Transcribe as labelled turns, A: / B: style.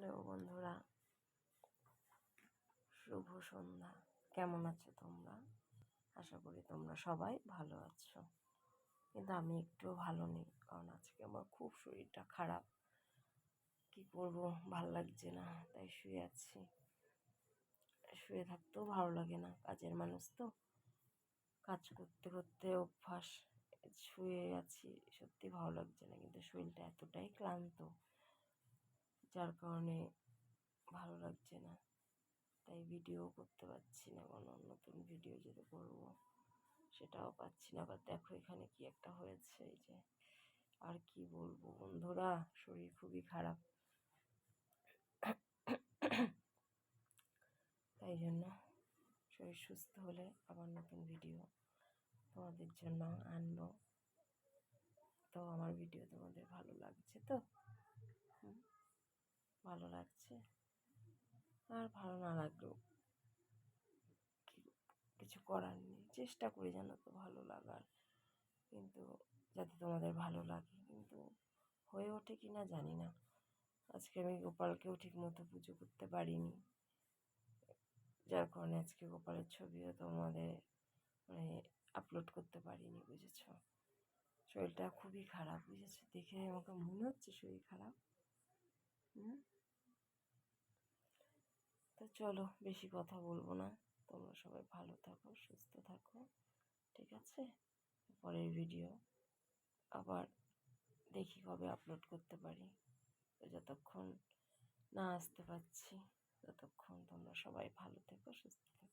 A: Hello বন্ধুরা, শুভ সন্ধ্যা। কেমন আছো তোমরা? আশা করি তোমরা সবাই ভালো আছো। কিন্তু আমি একটুও ভালো নেই, কারণ আজকে আমার খুব শরীরটা খারাপ। কি করব, ভালো লাগছে না, তাই শুয়ে আছি। শুয়ে থাকতেও ভালো লাগে না, কাজের মানুষ তো। কাজ করতে করতে অভ্যাস, শুয়ে আছি, সত্যি ভালো লাগছে না, কিন্তু শরীরটা এতটাই ক্লান্ত। যার কারণে ভালো লাগছে না। তাই ভিডিও করতে পারছি না কোনো নতুন ভিডিও যদি করব, সেটাও পাচ্ছি না। আবার দেখো এখানে কি একটা হয়েছে, এই যে আর কি বলব বন্ধুরা, শরীর খুবই খারাপ। তাই জন্য শরীর সুস্থ হলে আবার নতুন ভিডিও তোমাদের জন্য আনব। তো আমার ভিডিও তোমাদের ভালো লাগছে তো? ভালো লাগছে। আর ভালো না লাগলেও কিছু করার নেই। চেষ্টা করি যেন তো ভালো লাগার। কিন্তু যাতে তোমাদের ভালো লাগে। কিন্তু হয়ে ওঠে কি না জানি না। আজকে আমি গোপালকেও ঠিক মতো পুজো করতে পারিনি। যার কারণে আজকে গোপালের ছবিও তোমাদের মানে আপলোড করতে পারিনি, বুঝেছ? শরীরটা খুবই খারাপ, বুঝেছ? দেখে আমাকে মনে হচ্ছে শরীর খারাপ। হুম? চলো বেশি কথা বলব না। তোমরা সবাই ভালো থাকো, সুস্থ থাকো, ঠিক আছে? পরের ভিডিও আবার দেখি কবে আপলোড করতে পারি। তো যতক্ষণ না আসতে পারছি, ততক্ষণ তোমরা সবাই ভালো থেকো, সুস্থ